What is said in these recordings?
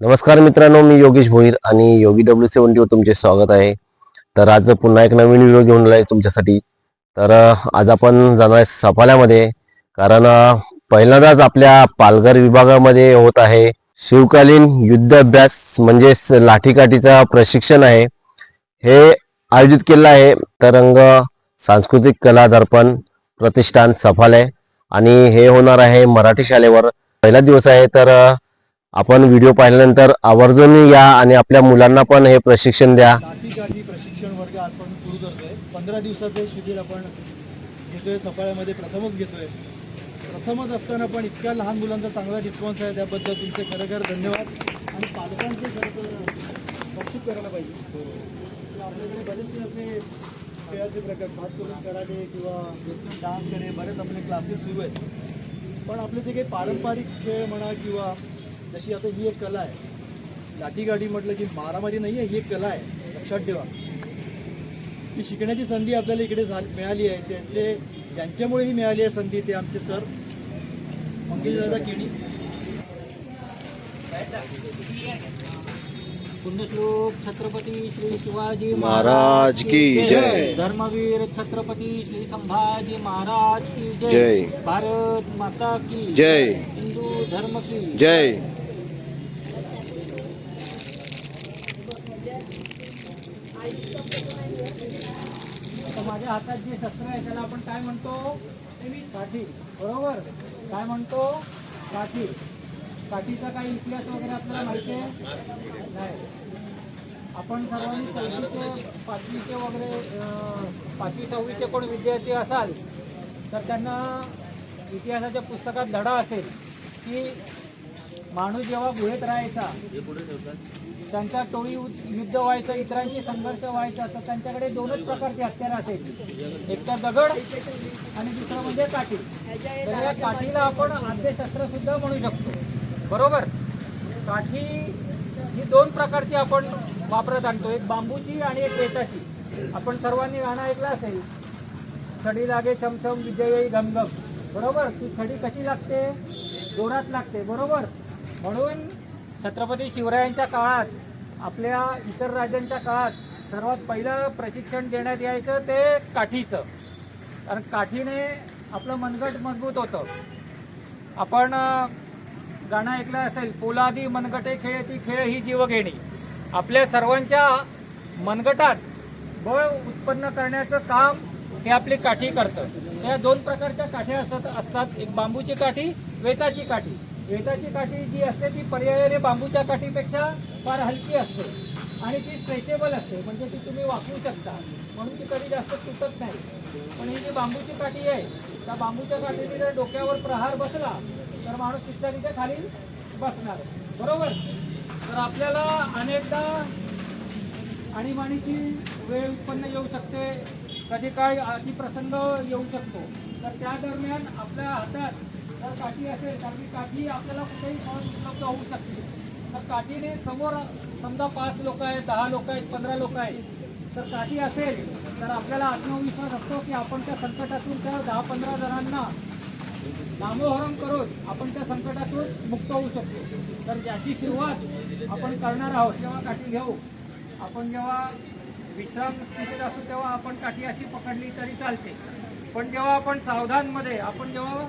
नमस्कार मित्रांनो मी योगेश भोईर आणि योगी डब्ल्यू सेवन्टीवर तुमचे स्वागत आहे. तर आज पुन्हा एक नवीन व्हिडिओ घेऊन आलाय तुमच्यासाठी. तर आज आपण जाणार आहे सफाल्यामध्ये कारण पहिल्यांदाच आपल्या पालघर विभागामध्ये होत आहे शिवकालीन युद्ध अभ्यास म्हणजेच लाठीकाठीचा प्रशिक्षण आहे. हे आयोजित केलं आहे. तरंग सांस्कृतिक कला दर्पण प्रतिष्ठान सफालय आणि हे होणार आहे मराठी शाळेवर. पहिला दिवस आहे तर आपण व्हिडिओ पाहिल्यानंतर आवर्जून या आणि आपल्या मुलांना पण हे प्रशिक्षण द्या. प्रशिक्षण वर्ग आपण सुरू करतोय. पंधरा दिवसाचं शिबिर आपण घेतोय. सफाळ्यामध्ये प्रथमच घेतोय. प्रथमच असताना पण इतक्या लहान मुलांचा चांगला रिस्पॉन्स आहे. त्याबद्दल तुमचे खरं धन्यवाद. आणि पालकांचे खरं तर कौतुक करायला पाहिजे. आपल्याकडे बरेचसे असे खेळाचे प्रकार खास करून कराटे किंवा डान्सकडे बरेच आपले क्लासेस सुरू आहेत. पण आपले जे काही पारंपरिक खेळ म्हणा किंवा जशी आता ही एक कला आहे. लाठीगाडी म्हटलं की मारामारी नाही आहे ही एक कला आहे. लक्षात ठेवा. ही शिकण्याची संधी आपल्याला इकडे झाली मिळाली आहे. त्यांचे ज्यांच्यामुळे ही मिळाली आहे संधी ते आमचे सर. मंगेशदादा केणी पुण्यश्लोक छत्रपती श्री शिवाजी महाराज की जय. धर्मवीर छत्रपती श्री संभाजी महाराज की जय. जय. भारत माता की जय. हिंदू धर्म की जय. म्हणजे माझ्या हातात जे शस्त्र आहे त्याला आपण काय म्हणतो? काठी. बरोबर? काय म्हणतो? काठी. काठीचा काही इतिहास वगैरे आपल्याला माहिती आहे? नाही. आपण सर्वांनी चौथीचे पाचवीचे वगैरे पाचवी सहावीचे कोण विद्यार्थी असाल तर त्यांना इतिहासाच्या पुस्तकात धडा असेल की माणूस जेव्हा गुहेत राहायचा त्यांचा टोळी युद्ध व्हायचं इतरांशी संघर्ष व्हायचा तर त्यांच्याकडे दोनच प्रकारची हत्यारं असायची. एक तर दगड आणि दुसरं म्हणजे काठी. तर या काठीला आपण आद्यशस्त्र सुद्धा म्हणू शकतो. बरोबर? काठी ही दोन प्रकारची आपण वापरत आणतो. एक बांबूची आणि एक वेताची आपण सर्वांनी गाणं ऐकलं असेल. छडी लागे छमछम विजयी घमघम बरोबर? ती छडी कशी लागते? जोरात लागते. बरोबर? म्हणून छत्रपती शिवरायांच्या काळात आपल्या इतर राजांच्या काळात सर्वात पहिलं प्रशिक्षण देण्यात यायचं ते काठीचं. कारण काठीने आपलं मनगट मजबूत होतं. आपण गाणं ऐकलं असेल पोलादी मनगटे खेळ ती खेळ ही जीवघेणी. आपल्या सर्वांच्या मनगटात बळ उत्पन्न करण्याचं काम हे आपली काठी करतं. त्या दोन प्रकारच्या काठ्या असतात असतात एक बांबूची काठी वेताची काठी. वेताची काठी जी असते ती पर्यायाने बांबूच्या काठीपेक्षा फार हलकी असते. आणि ती स्ट्रेचेबल असते. म्हणजे ती तुम्ही वापरू शकता. म्हणून ती कधी जास्त तुटत नाही. पण ही जी बांबूची काठी आहे त्या बांबूच्या काठीने जर डोक्यावर प्रहार बसला तर माणूस तिथल्या तिथे खाली बसणार. बरोबर? तर आपल्याला अनेकदा आणीबाणीची वेळ उत्पन्न येऊ शकते. कधी काय अतिप्रसंग येऊ शकतो. तर त्या दरम्यान आपल्या हातात जर काठी असेल कारण की काठी आपल्याला कुठेही सहज उपलब्ध होऊ शकते. तर काठीने समोर समजा पाच लोक आहेत दहा लोक आहेत पंधरा लोक आहेत. तर काठी असेल तर आपल्याला आत्मविश्वास असतो की आपण त्या संकटातून त्या दहा पंधरा जणांना नामोहरम करून आपण त्या संकटातून मुक्त होऊ शकतो. तर ज्याची सुरुवात आपण करणार आहोत जेव्हा काठी घेऊ आपण जेव्हा विश्राम स्थितीत असू तेव्हा आपण काठी अशी पकडली तरी चालते. पण जेव्हा आपण सावधानमध्ये आपण जेव्हा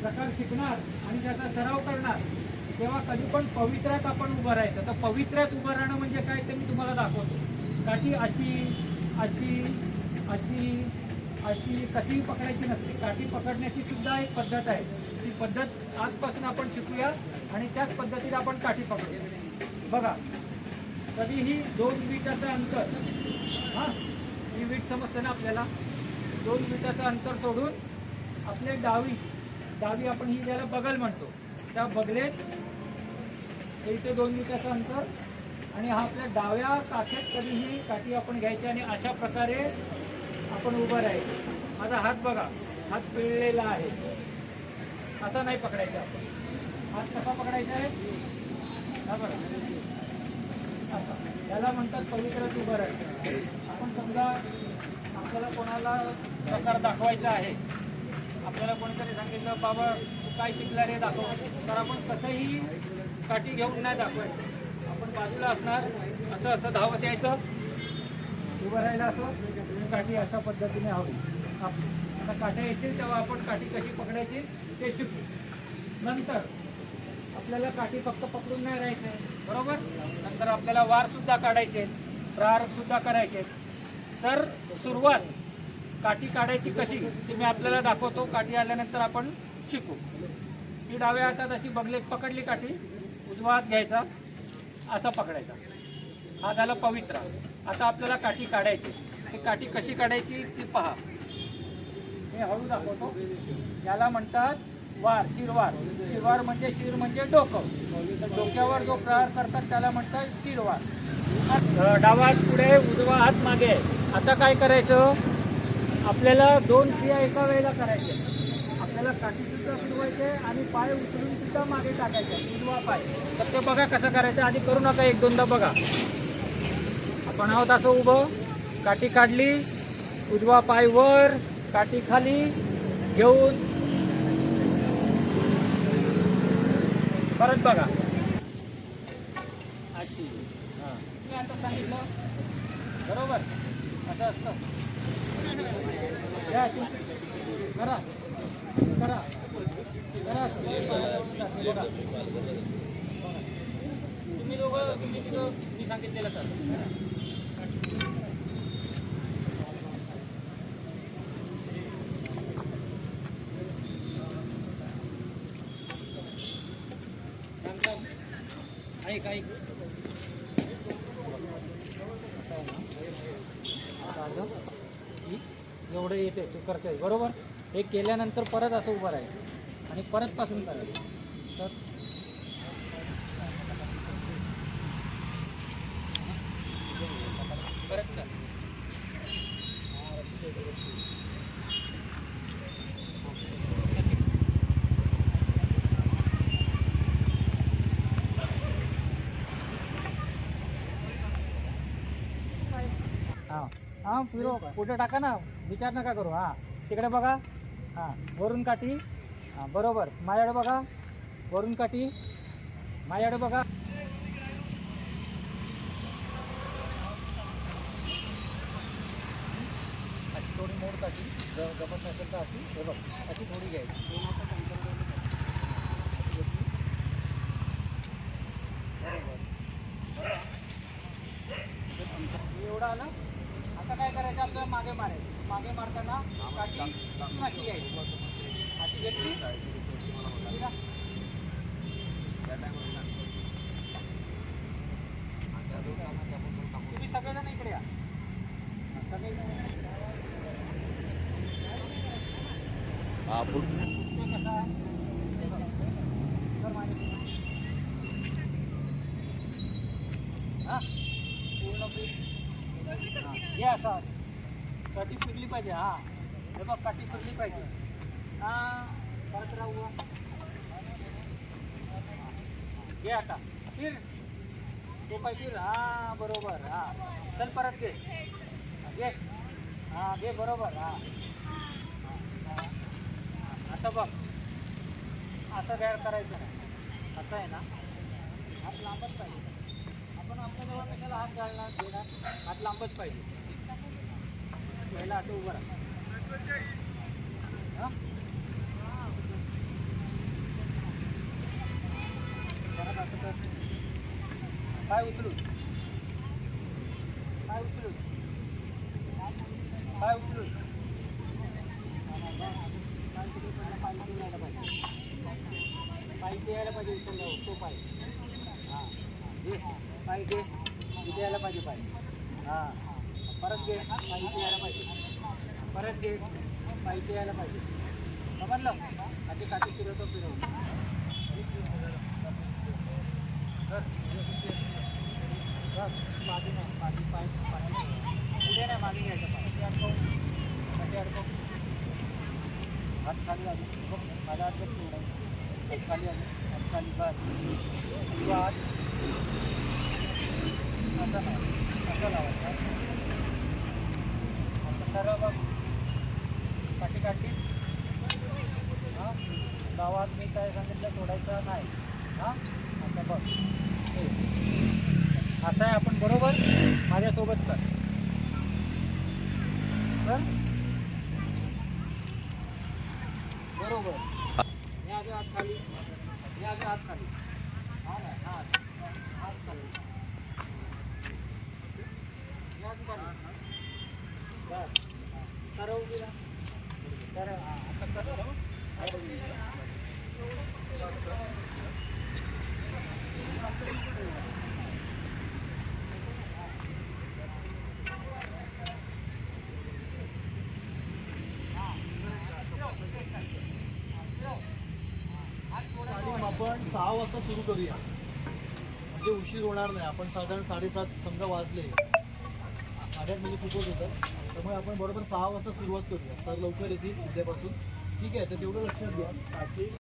प्रकार शिकणार आणि त्याचा सराव करणार तेव्हा कधी पण पवित्र्यात आपण उभं राहायचं. तर पवित्र्यात उभं राहणं म्हणजे काय ते मी तुम्हाला दाखवतो. काठी अशी अशी अशी अशी कशीही पकडायची नसते. काठी पकडण्याची सुद्धा एक पद्धत आहे. ती पद्धत आजपासून आपण शिकूया आणि त्याच पद्धतीने आपण काठी पकडूया. बघा कधीही दोन वीटाचं अंतर हां ही वीट समजते ना आपल्याला? दोन वीटाचं अंतर सोडून आपले डावी डावी आपण ही ज्याला बगल म्हणतो. त्या बगलेत एक ते दोन मीटरचं अंतर आणि हा आपल्या डाव्या काठ्यात कधीही काठी आपण घ्यायची आणि अशा प्रकारे आपण उभं राहायचं. माझा हात बघा हात पिळलेला आहे. असा नाही पकडायचा आपण. हात कसा पकडायचा आहे? हा बघा. असा. याला म्हणतात पवित्रच उभं राहायचं. आपण समजा आपल्याला कोणाला प्रकार दाखवायचा आहे आपल्याला कोणीतरी सांगितलं बाबा तू काय शिकला रे? दाखव. तर आपण कसंही काठी घेऊन नाही दाखवायचं आपण बाजूला असणार असं असं धावत यायचं. उभं राहिलं असं काठी अशा पद्धतीने हवी. आपली आता काठ्या येतील तेव्हा आपण काठी कशी पकडायची ते शिकू. नंतर आपल्याला काठी फक्त पकडून नाही राहायचे बरोबर? नंतर आपल्याला वारसुद्धा काढायचे प्रारसुद्धा करायचे तर सुरुवात काठी काढायची कशी ते मी आपल्याला दाखवतो. काठी आल्यानंतर आपण शिकू. ही डाव्या हातात अशी बगले पकडली काठी उजवा हात घ्यायचा असा पकडायचा. हा झाला पवित्रा. आता आपल्याला काठी काढायची. ही काठी कशी काढायची ती पहा. हे हळू दाखवतो. याला म्हणतात वार शिरवार. शिरवार म्हणजे शिर म्हणजे डोकं. तर डोक्यावर जो प्रहार करतात त्याला म्हणतात शिरवार. डावा हात पुढे उजवा हात मागे. आहे. आता काय करायचं? आपल्याला दोन क्रिया एका वेळेला करायच्या. आपल्याला काठी सुद्धा फिरवायचे आणि पाय उचलून सुद्धा मागे टाकायचे. उजवा पाय. तर ते बघा कसं करायचं. आधी करू नका एक दोनदा बघा. आपण आहोत असं उभं. काठी काढली. उजवा पाय वर. काठी खाली. घेऊन. परत बघा. अशी. हां. आता सांगितलं बरोबर. असं असतं. तुम्ही दोघं तुम्ही तिथं मी सांगितलेलं सर ऐक ऐक जेवढं येते तू करतोय. बरोबर? हे केल्यानंतर परत असं उभं राहील. आणि परत पासून करायचं. तर हां फिरो कुठे टाका ना. विचार नका करू हां. तिकडे बघा. हां वरून काठी. हां बरोबर. माझ्याकडे बघा. वरून काठी. माझ्याकडे बघा. अशी थोडी मोड काठी. ज- जमत नसेल तर अशी हे बघ अशी थोडी घ्यायची एवढं आलं आता आपल्याला मागे मारायचं मागे मारताना काठी अशी घ्यायची अशी घेतली तुम्ही सगळेजण इकडे या. सगळेजण हा? कसा आहे? तर पूर्ण या सर. काठी फिरली पाहिजे हा. हे बघ काठी फिरली पाहिजे. हा परत राहू घे आता. फिर. ते पाय फिर. हा बरोबर हा. चल परत घे. घे. हा घे बरोबर हा. आता बघ. असं गैर करायचं नाही. असं आहे ना? हात लांबच पाहिजे. आपण आपल्या जवळ कशाला हात घालणार घेणार. हात लांबच पाहिजे पहिला असं उभं राहा हा? परत असं कर पाय उचलून पाय उचलून पाय उचलून पाय उचलून पहिला पाय उचलून यायला पाहिजे पाय इथे यायला पाहिजे उचलल्यावर तो पाय हां घे पाय घे इथे यायला पाहिजे पाय हां परत घे. माहिती यायला पाहिजे. परत घे. माहिती यायला पाहिजे. समजलं? असे काठी फिरवतो फिरवतो. कर. कर. मागे नाही. मागे पाय. पुढे नाही. मागे घ्यायचं. पाय अडकव. ते अडकव. हात खाली आली बघ माझा हात हात खाली आली हात खाली बस. हात असं लावा असं सरळ बघ काठी काठी गावात मी काय सांगितलं सोडायचं नाही. हां? आता बघ. असं आहे आपण बरोबर माझ्यासोबत कर. बरोबर. या आगे हात खाली. या आगे हात खाली. हा हां हात हात खाली या आगे खाली बस करा उभी राहा. करा हा, आता करा आणि आपण सहा वाजता सुरू करूया. म्हणजे उशीर होणार नाही. आपण साधारण साडेसात समजा वाजले. आठ म्हणजे खूपच होतं त्यामुळे आपण बरोबर सहा वाजता सुरुवात करूया. सर लवकर येतील उद्यापासून. ठीक आहे तर तेवढं लक्षात घ्या.